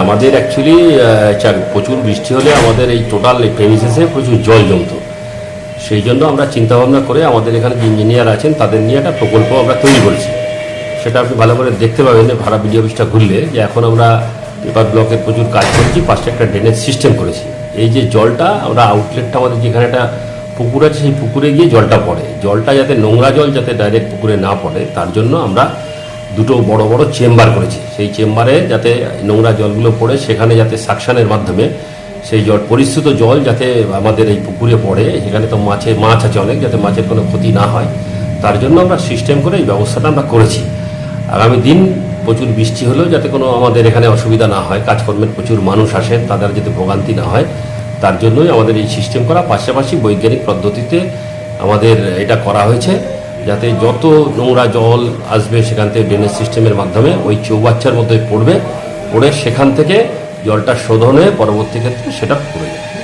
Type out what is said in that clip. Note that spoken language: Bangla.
আমাদের অ্যাকচুয়ালি প্রচুর বৃষ্টি হলে আমাদের এই টোটাল প্রেমিসেসে প্রচুর জল জমতো। সেই জন্য আমরা চিন্তা ভাবনা করে আমাদের এখানে যে ইঞ্জিনিয়ার আছেন, তাদের নিয়ে একটা প্রকল্প আমরা তৈরি করেছি। সেটা আপনি ভালো করে দেখতে পাবেন, ভাড়া বিডিও অফিসটা ঘুরলে, যে এখন আমরা পেপার ব্লকের প্রচুর কাজ করেছি, পাশে একটা ড্রেনেজ সিস্টেম করেছি। এই যে জলটা, আমরা আউটলেটটা আমাদের যেখানে একটা পুকুর আছে, সেই পুকুরে গিয়ে জলটা পড়ে। জলটা যাতে নোংরা জল যাতে ডাইরেক্ট পুকুরে না পড়ে, তার জন্য আমরা দুটো বড় বড় চেম্বার করেছি। সেই চেম্বারে যাতে নোংরা জলগুলো পড়ে, সেখানে যাতে সাকশানের মাধ্যমে সেই জল, পরিশ্রুত জল যাতে আমাদের এই পুকুরে পড়ে এখানে তো মাছে, মাছ আছে অনেক, যাতে মাছের কোনো ক্ষতি না হয়। তার জন্য আমরা সিস্টেম করে এই ব্যবস্থাটা আমরা করেছি। আগামী দিন প্রচুর বৃষ্টি হলেও যাতে কোনো আমাদের এখানে অসুবিধা না হয়, কাজকর্মের প্রচুর মানুষ আসেন, তাদের যাতে ভোগান্তি না হয়, তার জন্যই আমাদের এই সিস্টেম করা। পাশাপাশি বৈজ্ঞানিক পদ্ধতিতে আমাদের এটা করা হয়েছে। যাতে যত নোংরা জল আসবে সেখান থেকে ড্রেনেজ সিস্টেমের মাধ্যমে, ওই চৌবাচ্চার মধ্যে পড়বে, পড়ে সেখান থেকে জলটা শোধন হয়ে পরবর্তী ক্ষেত্রে সেটা পড়ে যাবে।